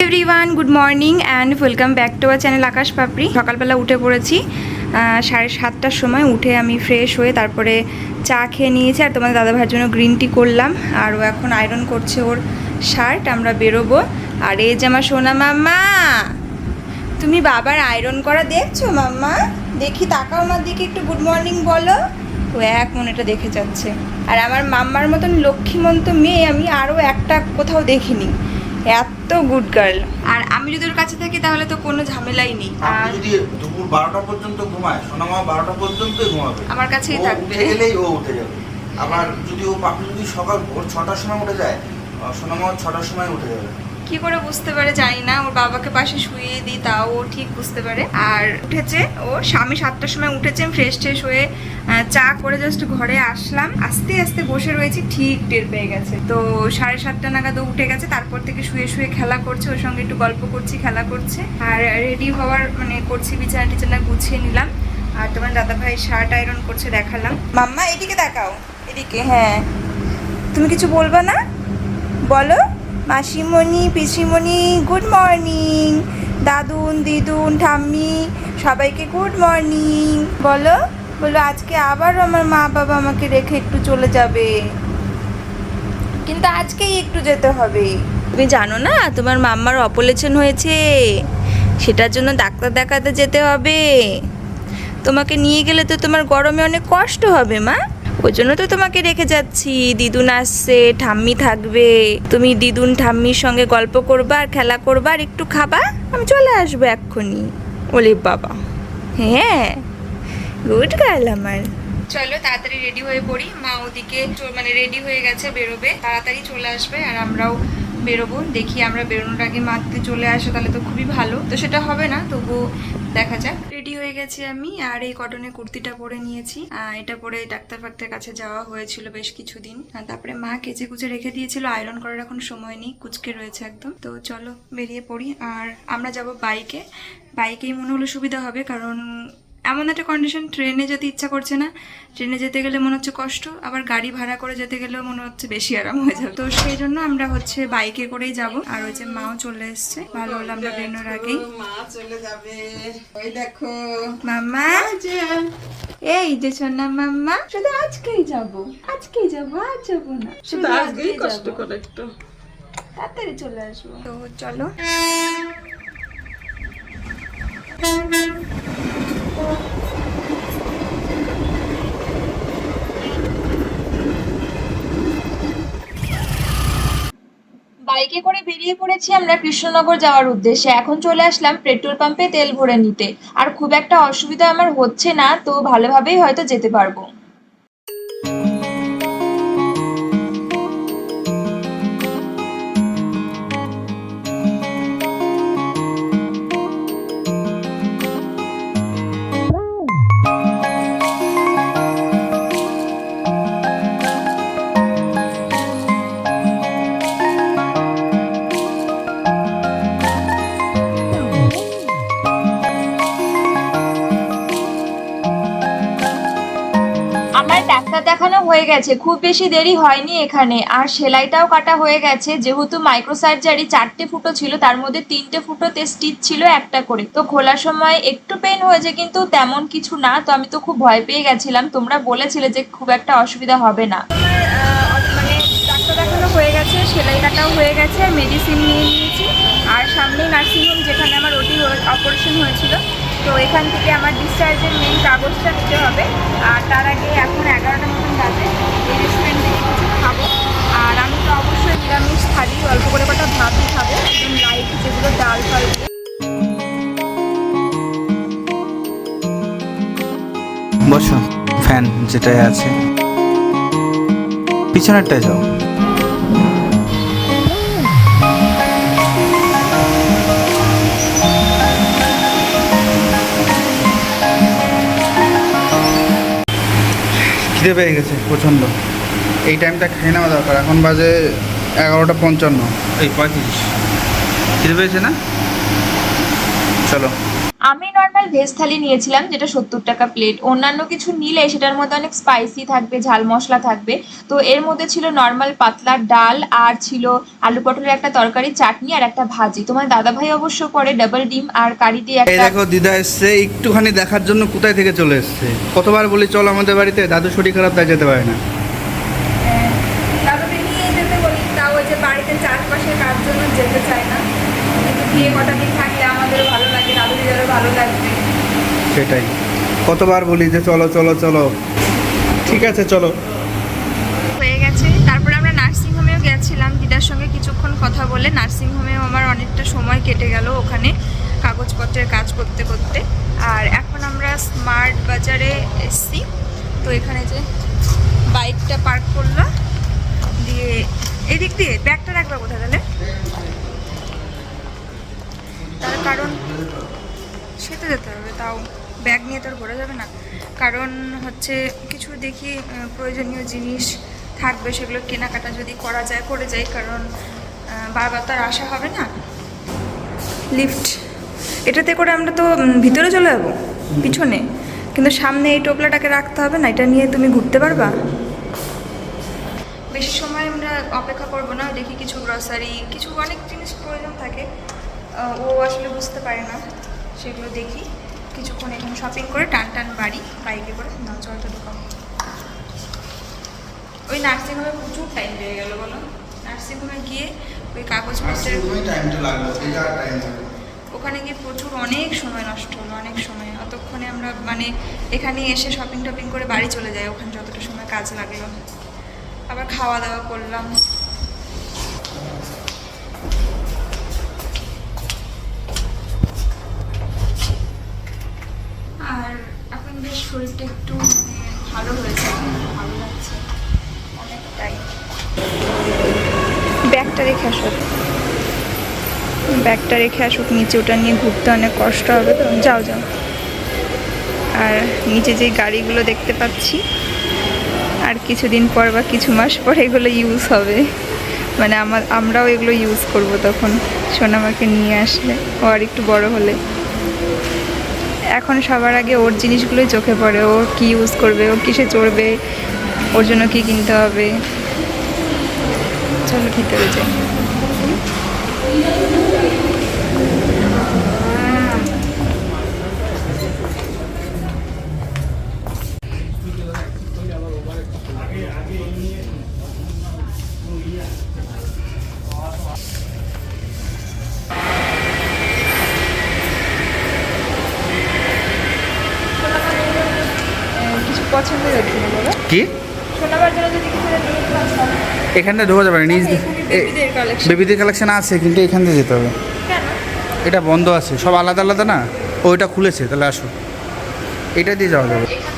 Everyone good morning and welcome back to our channel Akash Papri সকালবেলা উঠে পড়েছি সাড়ে সাতটার সময় উঠে আমি ফ্রেশ হয়ে তারপরে চা খেয়ে নিয়েছি আর তোমাদের দাদা ভাইয়ের জন্য গ্রিন টি করলাম আর ও এখন আয়রন করছে ওর শার্ট আমরা বেরোবো। আর এই যে আমার সোনা মাম্মা, তুমি বাবার আয়রন করা দেখছ মাম্মা? দেখি তাকাও আমার দিকে একটু গুড মর্নিং বলো। ও এক মনেটা দেখে যাচ্ছে। আর আমার মাম্মার মতন লক্ষ্মীমন্ত মেয়ে আমি আরও একটা কোথাও দেখিনি। এত গুড গার্ল আর আমি যদি ওর কাছে থাকি তাহলে তো কোনো ঝামেলাই নেই। আর যদি দুপুর বারোটা পর্যন্ত ঘুমায় সোনামা বারোটা পর্যন্তই ঘুমাবে। আমার কাছেই থাকবে। উঠে গেলেই ও উঠে যাবে। আবার যদি ও পাপড়ি যদি সকাল ভোর ছটার সময় উঠে যায় সোনামা ছটার সময় উঠে যাবে। কি করে বুঝতে পারে জানি না। ওর বাবাকে পাশে শুয়ে দিই, তাও ও ঠিক বুঝতে পারে। আর উঠেছে, ও স্বামী সাতটার সময় উঠেছে ফ্রেশ ট্রেশ হয়ে চা করে জাস্ট ঘরে আসলাম। আস্তে আস্তে বসে রয়েছি, ঠিক টের পেয়ে গেছে। তো সাড়ে সাতটা নাগাদ উঠে গেছে, তারপর থেকে শুয়ে শুয়ে খেলা করছে, ওর সঙ্গে একটু গল্প করছি, খেলা করছে। আর রেডি হওয়ার মানে করছি, বিছানা টিছানা গুছিয়ে নিলাম। আর তোমার দাদা ভাই শার্ট আয়রন করছে, দেখালাম। মাম্মা, এদিকে দেখাও, এদিকে হ্যাঁ। তুমি কিছু বলবা না? বলো। মাসিমণি, পিসিমণি গুড মর্নিং দাদুন, দিদুন, ঠাম্মি, সবাইকে গুড মর্নিং বলো বলো, আজকে আবার আমার মা বাবা আমাকে রেখে একটু চলে যাবে। কিন্তু আজকেই একটু যেতে হবে। তুমি জানো না, তোমার মাম্মার অপারেশন হয়েছে। সেটার জন্য ডাক্তার দেখাতে যেতে হবে। তোমাকে নিয়ে গেলে তো তোমার গরমে অনেক কষ্ট হবে, মা। ওই জন্য তো তোমাকে রেখে যাচ্ছি। দিদুন আসছে, ঠাম্মি থাকবে। তুমি দিদুন, ঠাম্মির সঙ্গে গল্প করবা আর খেলা করবা আর একটু খাবা। আমি চলে আসব এক্ষুনি। ওলে বাবা। হ্যাঁ গুড গার্ল আমার। চলো তাড়াতাড়ি রেডি হয়ে পড়ি। মা ওদিকে মানে রেডি হয়ে গেছে, বেরোবে। তাড়াতাড়ি চলে আসবে আর আমরাও বেরোবো, দেখি আমরা বেরোনোর আগে মাতে চলে আসে, তাহলে তো খুবই ভালো। তো সেটা হবে না, তবু দেখা যাক। রেডি হয়ে গেছি আমি, আর এই কটনের কুর্তিটা পরে নিয়েছি। এটা পরে ডাক্তার ফাক্তার কাছে যাওয়া হয়েছিল বেশ কিছুদিন। তারপরে মা কেচে কুচে রেখে দিয়েছিল আয়রন করার এখন সময় নেই, কুচকে রয়েছে একদম। তো চলো বেরিয়ে পড়ি, আর আমরা যাব বাইকে বাইকেই মনে হলো সুবিধা হবে, কারণ এমন একটা কন্ডিশন ট্রেনে যেতে ইচ্ছা করছে না। ট্রেনে যেতে গেলে মনে হচ্ছে কষ্ট আবার গাড়ি ভাড়া করে যেতে গেলেও মনে হচ্ছে বেশি আরাম হয়ে যাবে। তো সেই জন্য আমরা হচ্ছে বাইকে করেই যাব। আর ওই যে মাও চলে এসছে। ভালো হলো আমরা বেরোনোর আগেই মা চলে যাবে। ওই দেখো। মাম্মা? এই যে। সোনা মাম্মা শুধু আজকেই যাব। আজকেই যাব আজ যাব না। শুধু আজকেই কষ্ট করে একটু। তাড়াতাড়ি চলে আসব। তো চলো। বাইকে করে বেরিয়ে পড়েছি আমরা কৃষ্ণনগর যাওয়ার উদ্দেশ্যে। এখন চলে আসলাম পেট্রোল পাম্পে তেল ভরে নিতে। আর খুব একটা অসুবিধা আমার হচ্ছে না, তো ভালোভাবেই হয়তো যেতে পারব। হয়ে গেছে। খুব বেশি দেরি হয়নি এখানে। আর সেলাইটাও কাটা হয়ে গেছে। যেহেতু মাইক্রো সার্জারি চারটে ফুটো ছিল, তার মধ্যে তিনটে ফুটোতে স্টিচ ছিল একটা করে। তো খোলার সময় একটু পেন হয়েছে, কিন্তু তেমন কিছু না। তো আমি তো খুব ভয় পেয়ে গেছিলাম। তোমরা বলেছিলে যে খুব একটা অসুবিধা হবে না। মানে দেখানো হয়ে গেছে, সেলাই কাটাও হয়ে গেছে মেডিসিন নিয়ে নিয়েছি। আর সামনেই নার্সিংহোম যেখানে আমার ওটি অপারেশন হয়েছিল তো এখান থেকে আমার ডিসচার্জের মেন কাগজটা নিতে হবে। আর তার আগে এখন এগারোটা মতন বাজে। এই রেস্টুরেন্ট থেকে কিছু খাব। আর আমি তো অবশ্যই নিরামিষ থালি, অল্প করে কটা ভাতই খাব। একদম লাইট যেগুলো ডাল ফাল বসো ফ্যান যেটাই আছে। পিছনেরটায় যাও। খিদে পেয়ে গেছে প্রচণ্ড। এই টাইমটা খেয়ে নেওয়া দরকার। এখন বাজে এগারোটা পঞ্চান্ন। এই পঁয়ত্রিশ। খিদে পেয়েছে না? চলো। ভেজ থালি নিয়েছিলাম যেটা সত্তর টাকা প্লেট অন্যান্য কিছু নিলে সেটার মধ্যে অনেক স্পাইসি থাকবে ঝাল মশলা থাকবে। তো এর মধ্যে ছিল নর্মাল পাতলা ডাল আর ছিল আলু পটলের একটা তরকারি চাটনি আর একটা ভাজি। তোমার দাদা ভাই অবশ্য পরে ডাবল ডিম আর কারি দিয়ে একটা দেখো দিদা এসছে একটুখানি দেখার জন্য কোথায় থেকে চলে এসছে? কতবার বলি চল আমাদের বাড়িতে দাদু শরীর খারাপ তাই যেতে পারে না। দাদুকে নিয়ে যেতে বলি তাও ওই যে বাড়িতে চারপাশে কাজ জন্য যেতে চায় না। কিন্তু গিয়ে কটা দিন থাকলে আমাদেরও ভালো লাগে দাদু দিদারও ভালো লাগবে সেটাই। কতবার বলি যে চলো চলো চলো। ঠিক আছে, চলো। হয়ে গেছে। তারপরে আমরা নার্সিংহোমেও গেছিলাম। দিদার সঙ্গে কিছুক্ষণ কথা বলে নার্সিংহোমেও আমার অনেকটা সময় কেটে গেল ওখানে কাগজপত্রের কাজ করতে করতে। আর এখন আমরা স্মার্ট বাজারে এসছি। তো এখানে যে বাইকটা পার্ক করলাম দিয়ে এদিক দিয়ে ব্যাগটা রাখবা কোথায় তাহলে? তার কারণ সেতে যেতে হবে, তাও ব্যাগ নিয়ে তো আর ঘোরা যাবে না। কারণ হচ্ছে কিছু দেখি প্রয়োজনীয় জিনিস থাকবে সেগুলো কেনাকাটা যদি করা যায়, করে যাই। কারণ বারবার তো আর আসা হবে না। লিফট এটাতে করে আমরা তো ভিতরে চলে যাব, পিছনে। কিন্তু সামনে এই টোপলাটাকে রাখতে হবে না, এটা নিয়ে তুমি ঘুরতে পারবা। বেশি সময় আমরা অপেক্ষা করব না, দেখি কিছু গ্রসারি কিছু অনেক জিনিস প্রয়োজন থাকে। ও আসলে বুঝতে পারে না, সেগুলো দেখি। কিছুক্ষণ এখানে শপিং করে টান টান বাড়ি বাইকে করে না চলটা ঢোকাবো ওই নার্সিংহোমে প্রচুর টাইম লেগে গেল বলো? নার্সিংহোমে গিয়ে ওই লাগল ওখানে গিয়ে প্রচুর অনেক সময় নষ্ট হলো অনেক সময়। অতক্ষণে আমরা মানে এখানে এসে শপিং টপিং করে বাড়ি চলে যাই ওখানে যতটা সময় কাজ লাগল। আবার খাওয়া দাওয়া করলাম। বেশ শরীরটা একটু ভালো হয়েছে, ভালো লাগছে। অনেকটাই। ব্যাগটা রেখে আসো ব্যাগটা রেখে আসুক, নিচে ওটা নিয়ে ঘুরতে অনেক কষ্ট হবে তো। যাও যাও। আর নিচে যে গাড়িগুলো দেখতে পাচ্ছি, আর কিছুদিন পর বা কিছু মাস পর এগুলো ইউজ হবে। মানে আমার, আমরাও এগুলো ইউজ করব তখন। সোনামাকে নিয়ে আসলে, ও আর একটু বড় হলে। এখন সবার আগে ওর জিনিসগুলোই চোখে পড়ে, ও কি ইউজ করবে, ও কিসে চড়বে, ওর জন্য কি কিনতে হবে। চলো ভিতরে যাই। শোনাবার জন্য যদি কিছু এখানটা ঢোকা যাবে নিজ বেবিদের কালেকশন আছে কিন্তু এখান থেকে যেতে হবে। এটা বন্ধ আছে সব আলাদা আলাদা না? ওইটা খুলেছে তাহলে আসো। এটা দিয়ে যাওয়া যাবে। এখান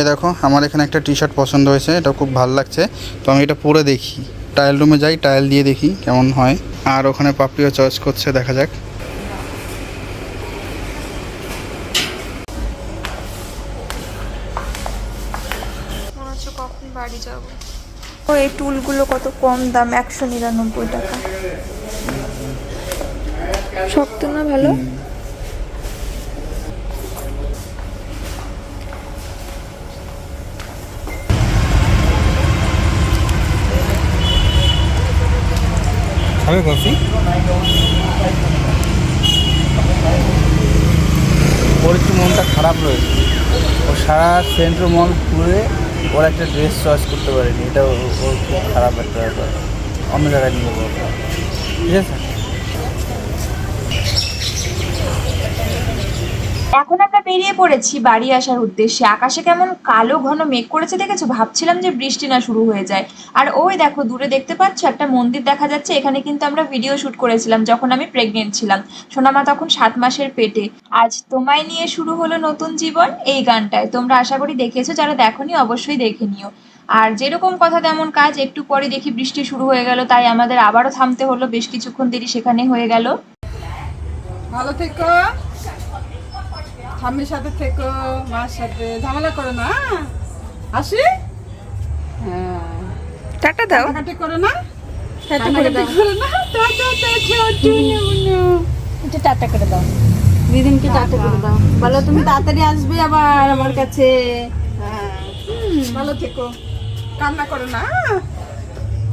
এই দেখো আমার এখানে একটা টি শার্ট পছন্দ হয়েছে এটা খুব ভালো লাগছে। তো আমি এটা পরে দেখি। ট্রায়াল রুমে যাই ট্রায়াল দিয়ে দেখি কেমন হয়। আর ওখানে পাপড়িও চয়েস করছে দেখা যাক। বাড়ি যাব। ও এই টুলগুলো কত কম দাম? একশো নিরানব্বই টাকা। শক্ত না ভালো? হবে কফি? ওর একটু মনটা খারাপ রয়েছে। ও সারা সেন্ট্রো মল ঘুরে ওর একটা ড্রেস চয়েস করতে পারেনি। এটা ও- ওর খুব খারাপ একটা ব্যাপার। অন্য জায়গায় নিয়ে যাব। ওকে। ঠিক আছে? এখন আমরা বেরিয়ে পড়েছি বাড়ি আসার উদ্দেশ্যে। আকাশে কেমন কালো ঘন মেঘ করেছে দেখেছ? ভাবছিলাম যে বৃষ্টি না শুরু হয়ে যায়। আর ওই দেখো, দূরে দেখতে পাচ্ছ একটা মন্দির দেখা যাচ্ছে। এখানে কিন্তু আমরা ভিডিও শুট করেছিলাম যখন আমি প্রেগনেন্ট ছিলাম। সোনামা তখন সাত মাসের পেটে। আজ তোমায় নিয়ে শুরু হলো নতুন জীবন এই গানটায়। তোমরা আশা করি দেখেছ, যারা দেখোনি অবশ্যই দেখে নিও। আর যেরকম কথা তেমন কাজ, একটু পরে দেখি বৃষ্টি শুরু হয়ে গেল, তাই আমাদের আবারও থামতে হলো। বেশ কিছুক্ষণ দেরি সেখানে হয়ে গেল। ভালো থেকো। স্বামীর সাথে থেকো মার সাথে। ঝামেলা করো না হ্যাঁ? আসি? হ্যাঁ। টাটা দাও। কাটাকাটি করো না। টাটা করে দাও। টাটা করে দাও। দিদিনকে টাটা করে দাও। বলো তুমি তাড়াতাড়ি আসবে আবার আমার কাছে। হ্যাঁ। ভালো থেকো। কান্না করো না।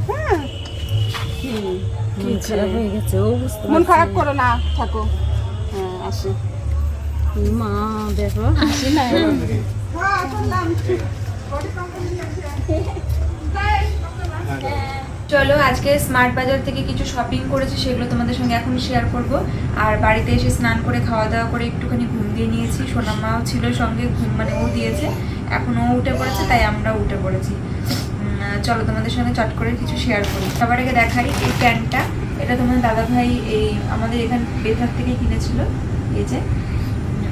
হ্যাঁ। কি খারাপ হয়ে গেছে ও মন খারাপ করো না। থাকো। হ্যাঁ আসি। মা, দেখো। চলো, আজকে স্মার্ট বাজার থেকে কিছু শপিং করেছি, সেগুলো তোমাদের সঙ্গে এখন শেয়ার করব। আর বাড়িতে এসে স্নান করে, খাওয়া দাওয়া করে একটুখানি ঘুম দিয়ে নিয়েছি। সোনামাও ছিল সঙ্গে, ঘুম মানে ও দিয়েছে। এখন ও উঠে পড়েছে, তাই আমরা উঠে পড়েছি। চলো, তোমাদের সঙ্গে চট করে কিছু শেয়ার করি। সবার আগে দেখাই এই প্যান্টটা। এটা তোমার দাদা ভাই এই আমাদের এখান বেথার থেকে কিনেছিল। এই যে।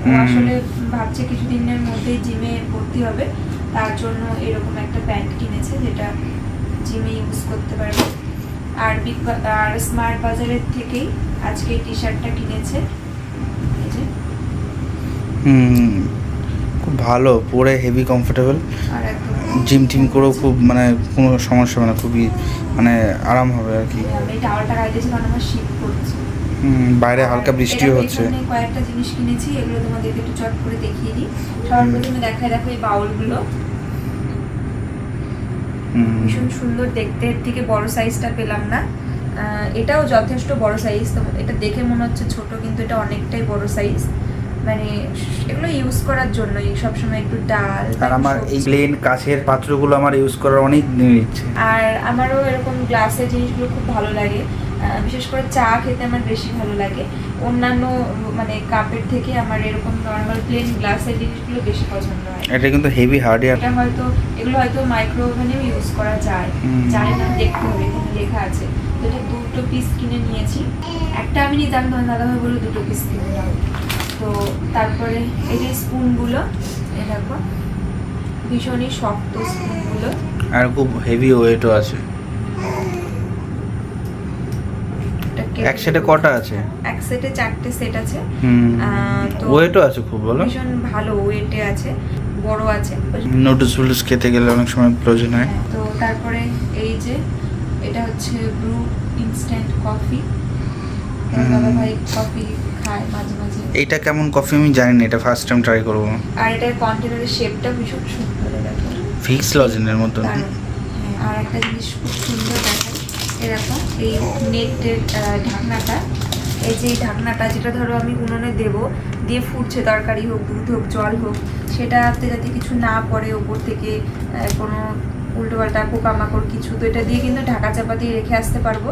ও। আসলে ভাবছে কিছুদিনের মধ্যেই জিমে ভর্তি হবে। তার জন্য এরকম একটা প্যান্ট কিনেছে যেটা জিমে ইউজ করতে পারবে। আর বিগ আর স্মার্ট বাজারের থেকেই আজকে টি শার্টটা কিনেছে হুম খুব ভালো পরে হেভি কমফোর্টেবল জিম টিম করেও খুব মানে কোনো সমস্যা হবে না খুবই মানে আরাম হবে আর কি। আমি টাওয়ালটা গায়ে দিয়েছি কারণ আমার শীত পড়ছে বাইরে হালকা বৃষ্টিও হচ্ছে। কয়েকটা জিনিস কিনেছি এগুলো তোমাদেরকে একটু চট করে দেখিয়ে দিই। সবার প্রথমে দেখায় দেখো এই বাউলগুলো। হুম, ভীষণ সুন্দর দেখতে এর থেকে বড় সাইজটা পেলাম না। এটাও যথেষ্ট বড় সাইজ তো এটা দেখে মনে হচ্ছে ছোট কিন্তু এটা অনেকটাই বড় সাইজ মানে এগুলো ইউজ করার জন্যই সবসময় একটু ডাল আর আমার এই প্লেন কাছের পাত্রগুলো আমার ইউজ করার অনেক দিনের ইচ্ছে। আর আমারও এরকম গ্লাসের জিনিসগুলো খুব ভালো লাগে। বিশেষ করে চা খেতে আমার বেশি ভালো লাগে। অন্যান্য মানে কাপের থেকে আমার এরকম নর্মাল প্লেন গ্লাসের জিনিসগুলো বেশি পছন্দ হয়। এটা কিন্তু হেভি হার্ড এটা হয়তো এগুলো হয়তো মাইক্রো ওভেনেও ইউজ করা যায়। জানি না দেখতে হবে এখানে লেখা আছে। তো এটা দুটো পিস কিনে নিয়েছি। একটা আমি নিতাম তোমার দাদাভাই বলল দুটো পিস কিনে নাও তো তারপরে এই যে স্পুনগুলো এ দেখো ভীষণই শক্ত স্পুনগুলো আর খুব হেভি ওয়েটও আছে এটা কে- এক সেটে কটা আছে? এক সেটে চারটে সেট আছে। হুম। তো ওয়েটও আছে খুব বলো। ভীষণ ভালো ওয়েটে আছে বড় আছে। নুডলস ফুডলস খেতে গেলে অনেক সময় প্রয়োজন হয়। হ্যাঁ, তো তারপরে এই যে এটা হচ্ছে ব্রু ইনস্ট্যান্ট কফি। দাদা ভাই কফি খায় মাঝে মাঝে। এইটা কেমন কফি আমি জানি না এটা ফার্স্ট টাইম ট্রাই করব। আর এটার কন্টেনারের শেপটা ভীষণ সুন্দর দেখো। ফিক্স লজেনের। হ্যাঁ, আর একটা জিনিস খুব সুন্দর দেখায় এরকম এই নেটের ঢাকনাটা। এই যে ঢাকনাটা, যেটা ধরো আমি উনুনে দেব, দিয়ে ফুটছে তরকারি হোক, দুধ হোক, জল হোক, সেটাতে যাতে কিছু না পড়ে ওপর থেকে কোনো উল্টোপাল্টা পোকামাকড় কিছু, তো এটা দিয়ে কিন্তু ঢাকা চাপা দিয়ে রেখে আসতে পারব।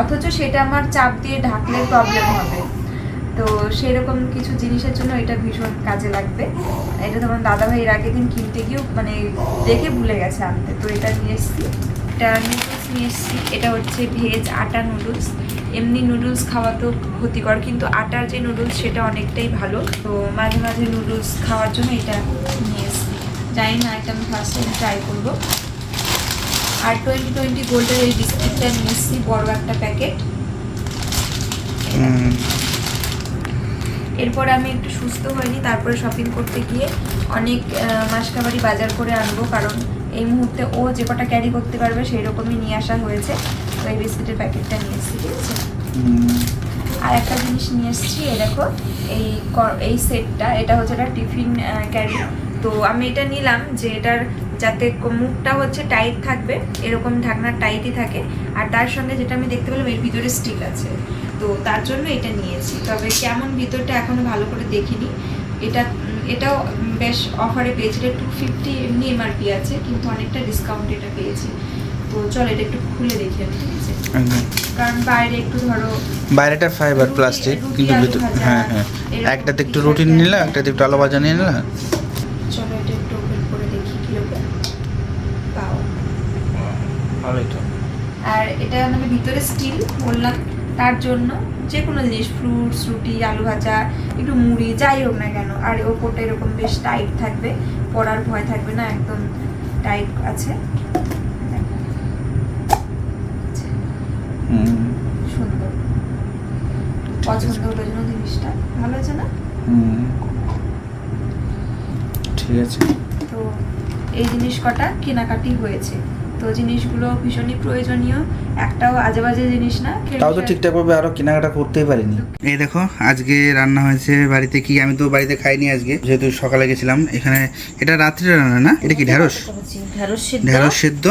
অথচ সেটা আমার চাপ দিয়ে ঢাকলে প্রবলেম হবে। তো সেরকম কিছু জিনিসের জন্য এটা ভীষণ কাজে লাগবে। এটা তোমার দাদা ভাই এর আগের দিন কিনতে গিয়েও মানে দেখে ভুলে গেছে আনতে। তো এটা নিয়ে এসেছি। এটা নুডলস নিয়ে এসেছি। এটা হচ্ছে ভেজ আটা নুডলস। এমনি নুডলস খাওয়া তো ক্ষতিকর, কিন্তু আটার যে নুডলস সেটা অনেকটাই ভালো। তো মাঝে মাঝে নুডলস খাওয়ার জন্য এটা নিয়ে এসেছি। জানি না, এটা আমি ফার্স্ট টাইম ট্রাই করব। আর টোয়েন্টি টোয়েন্টি গোল্ডের এই বিস্কিটটা নিয়ে এসেছি, বড় একটা প্যাকেট এরপর আমি একটু সুস্থ হয়নি তারপরে শপিং করতে গিয়ে অনেক মাসকাবারি বাজার করে আনব কারণ এই মুহূর্তে ও যে কটা ক্যারি করতে পারবে সেই রকমই নিয়ে আসা হয়েছে। তো এই বিস্কিটের প্যাকেটটা নিয়ে এসেছি ঠিক আছে? আর একটা জিনিস নিয়ে এসেছি এই দেখো এই এই সেটটা এটা হচ্ছে একটা টিফিন ক্যারি তো আমি এটা নিলাম যে এটার যাতে মুখটা হচ্ছে টাইট থাকবে এরকম ঢাকনা টাইটই থাকে। আর তার সঙ্গে যেটা আমি দেখতে পেলাম এর ভিতরে স্টিক আছে। তো তার জন্য এটা নিয়েছি। তবে কেমন ভিতরটা এখনও ভালো করে দেখিনি। এটা এটাও বেশ অফারে পেয়েছি। এটা টু ফিফটি এমনি এমআরপি আছে কিন্তু অনেকটা ডিসকাউন্ট এটা পেয়েছি। তো চল এটা একটু খুলে দেখি আমি ঠিক আছে? কারণ বাইরে একটু ধরো বাইরেটা ফাইবার প্লাস্টিক কিন্তু ভিতর হ্যাঁ হ্যাঁ। একটাতে একটু রুটি একটা নিলে একটাতে একটু আলু ভাজা নিয়ে নিলে। চলো এটা একটু ওপেন করে দেখি কীরকম পাও। ভালোই তো। আর এটা মানে ভিতরে স্টিল বললাম। তার জন্য যে কোনো জিনিস ফ্রুটস রুটি আলু ভাজা একটু মুড়ি যাই হোক না কেন আর ওপরটা এরকম বেশ টাইট থাকবে পড়ার ভয় থাকবে না একদম টাইট আছে। সুন্দর। পছন্দ হলো জন্য জিনিসটা। ভালো আছে না? হুম। ঠিক আছে। তো এই জিনিস কটা কেনাকাটি হয়েছে। তো জিনিসগুলো ভীষণই প্রয়োজনীয়। একটাও আজে বাজে জিনিস না তাও তো ঠিকঠাক ভাবে আরও কেনাকাটা করতেই পারিনি। এই দেখো আজকে রান্না হয়েছে বাড়িতে কি? আমি তো বাড়িতে খাইনি আজকে যেহেতু সকালে গেছিলাম। এখানে এটা রাত্রে রান্না না? এটা কি ঢ্যাঁড়স ঢেঁড়স সিদ্ধ। ঢ্যাঁড়স সেদ্ধ।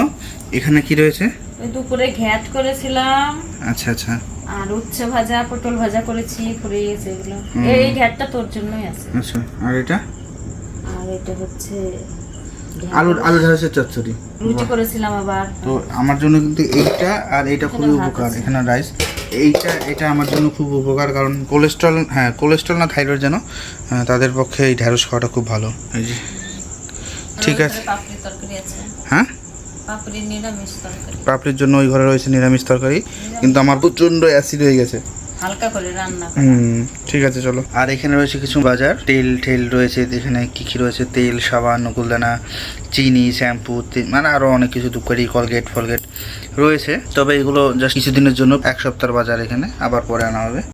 এখানে কি রয়েছে? দুপুরে ঘ্যাট করেছিলাম। আচ্ছা আচ্ছা। আর উচ্ছে ভাজা পটল ভাজা করেছি করে গেছে এগুলো। এই ঘ্যাটটা তোর জন্যই আছে। আচ্ছা আর এটা? আর এটা হচ্ছে আলু আলু ঢ্যাঁড়সের চচ্চড়ি। রুটি করেছিলাম আবার। তো আমার জন্য কিন্তু এইটা আর এইটা খুবই উপকার এখানে রাইস। এইটা এটা আমার জন্য খুব উপকার কারণ কোলেস্ট্রল হ্যাঁ কোলেস্ট্রল না থাইরয়েড যেন তাদের পক্ষে এই ঢ্যাঁড়স খাওয়াটা খুব ভালো। এই যে ঠিক আছে। হ্যাঁ? পাপড়ির জন্য ওই ঘরে রয়েছে নিরামিষ তরকারি কিন্তু আমার প্রচণ্ড অ্যাসিড হয়ে গেছে। হালকা করে রান্না। হুম, ঠিক আছে, চলো। আর এখানে রয়েছে কিছু বাজার। তেল ঠেল রয়েছে, এখানে কি কি রয়েছে? তেল, সাবান নকুলদানা চিনি, শ্যাম্পু মানে আরও অনেক কিছু দুকারি কলগেট, ফলগেট রয়েছে। তবে এগুলো জাস্ট কিছুদিনের জন্য, এক সপ্তাহের বাজার এখানে, আবার পরে আনা হবে।